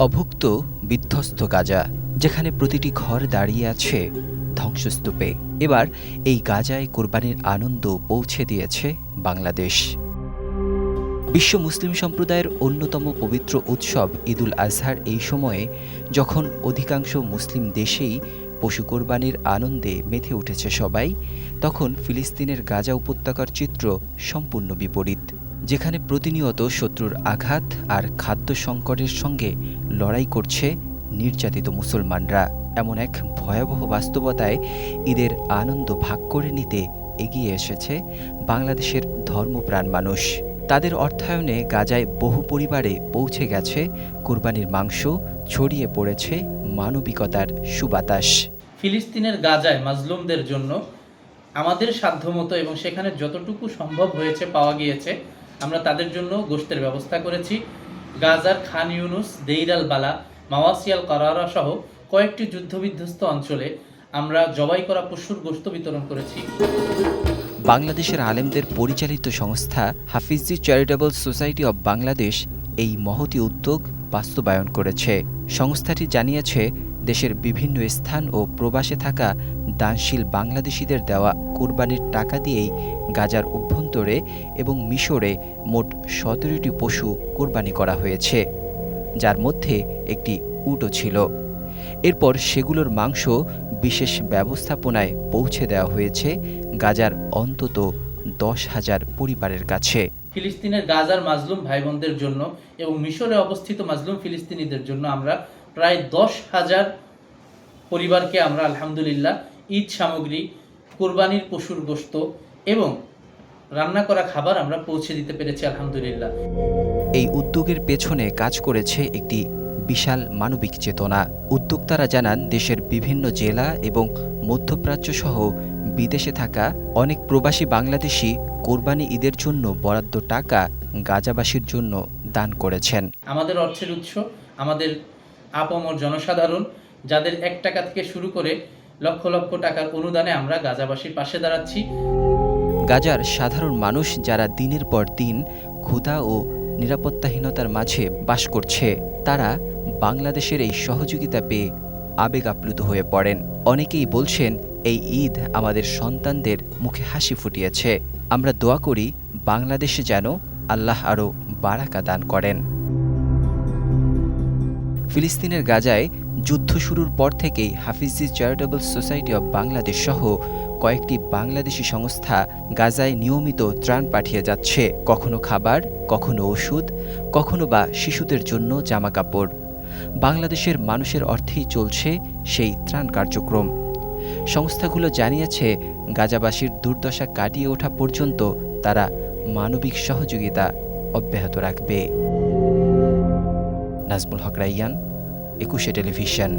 অভুক্ত বিধ্বস্ত গাজা, যেখানে প্রতিটি ঘর দাঁড়িয়ে আছে ধ্বংসস্তূপে। এবার এই গাজায় কোরবানির আনন্দ পৌঁছে দিয়েছে বাংলাদেশ। বিশ্ব মুসলিম সম্প্রদায়ের অন্যতম পবিত্র উৎসব ঈদুল আজহার এই সময়ে, যখন অধিকাংশ মুসলিম দেশেই পশু কোরবানির আনন্দে মেতে উঠেছে সবাই, তখন ফিলিস্তিনের গাজা উপত্যকার চিত্র সম্পূর্ণ বিপরীত। যেখানে প্রতিনিয়ত শত্রুর আঘাত আর খাদ্য সংকটের সঙ্গে লড়াই করছে নির্যাতিত মুসলমানরা। এমন এক ভয়াবহ বাস্তবতায় ঈদের আনন্দ ভাগ করে নিতে এগিয়ে এসেছে বাংলাদেশের ধর্মপ্রাণ মানুষ। তাদের অর্থায়নে গাজায় বহু পরিবারে পৌঁছে গেছে, কোরবানির মাংস ছড়িয়ে পড়েছে মানবিকতার সুবাতাস। ফিলিস্তিনের গাজায় মাজলুমদের জন্য আমাদের সাধ্যমতো এবং সেখানে যতটুকু সম্ভব হয়েছে পাওয়া গিয়েছে আমরা তাদের জন্য গোশতের ব্যবস্থা করেছি। গাজার খান ইউনুস দেইরাল বালা মাওয়াসিয়াল কারারা সহ কয়েকটি যুদ্ধবিধ্বস্ত অঞ্চলে আমরা জবাই করা পশুর গোশত বিতরণ করেছি। বাংলাদেশের আলেমদের পরিচালিত সংস্থা Hafizi charitable society of Bangladesh এই মহতি উদ্যোগ বাস্তবায়ন করেছে। সংস্থাটি জানিয়েছে দেশের বিভিন্ন স্থান ও প্রবাসে থাকা দানশীল বাংলাদেশিদের দেওয়া কোরবানির টাকা দিয়েই গাজার অভ্যন্তরে এবং মিশরে মোট সতেরোটি পশু কোরবানি করা হয়েছে, যার মধ্যে একটি উটও ছিল। এরপর সেগুলোর মাংস বিশেষ ব্যবস্থাপনায় পৌঁছে দেওয়া হয়েছে গাজার অন্তত দশ হাজার পরিবারের কাছে। ফিলিস্তিনের গাজার মাজলুম ভাই বোনদের জন্য এবং মিশরে অবস্থিত মাজলুম ফিলিস্তিনিদের জন্য আমরা প্রায় দশ হাজার পরিবারকে আমরা আলহামদুলিল্লাহ ঈদ সামগ্রী কোরবানির পশুর গোশত এবং রান্না করা খাবার আমরা পৌঁছে দিতে পেরেছি আলহামদুলিল্লাহ। এই উদ্যোগের পেছনে কাজ করেছে একটি বিশাল মানবিক চেতনা। উদ্যোক্তারা জানান দেশের বিভিন্ন জেলা এবং মধ্যপ্রাচ্য সহ বিদেশে থাকা অনেক প্রবাসী বাংলাদেশি কোরবানি ঈদের জন্য বরাদ্দ টাকা গাজাবাসীর জন্য দান করেছেন। আমাদের অর্থের উৎস আমাদের আপমর জনসাধারণ, যাদের এক টাকা থেকে শুরু করে লক্ষ লক্ষ টাকার অনুদানে আমরা গাজাবাসীর পাশে দাঁড়াচ্ছি। গাজার সাধারণ মানুষ যারা দিনের পর দিন ক্ষুধা ও নিরাপত্তাহীনতার মাঝে বাস করছে, তারা বাংলাদেশের এই সহযোগিতা পেয়ে আবেগ আপ্লুত হয়ে পড়েন। অনেকেই বলছেন, এই ঈদ আমাদের সন্তানদের মুখে হাসি ফুটিয়েছে। আমরা দোয়া করি বাংলাদেশে যেন আল্লাহ আরও বারাকা দান করেন। ফিলিস্তিনের গাজায় যুদ্ধ শুরুর পর থেকেই Hafizi charitable society of Bangladesh সহ কয়েকটি বাংলাদেশি সংস্থা গাজায় নিয়মিত ত্রাণ পাঠিয়ে যাচ্ছে। কখনো খাবার, কখনো ওষুধ, কখনো বা শিশুদের জন্য জামাকাপড়। বাংলাদেশের মানুষের অর্থেই চলছে সেই ত্রাণ কার্যক্রম। সংস্থাগুলো জানিয়েছে, গাজাবাসীর দুর্দশা কাটিয়ে ওঠা পর্যন্ত তারা মানবিক সহযোগিতা অব্যাহত রাখবে। নাজমুল হক রাইয়ান একুশে টেলিভিশন।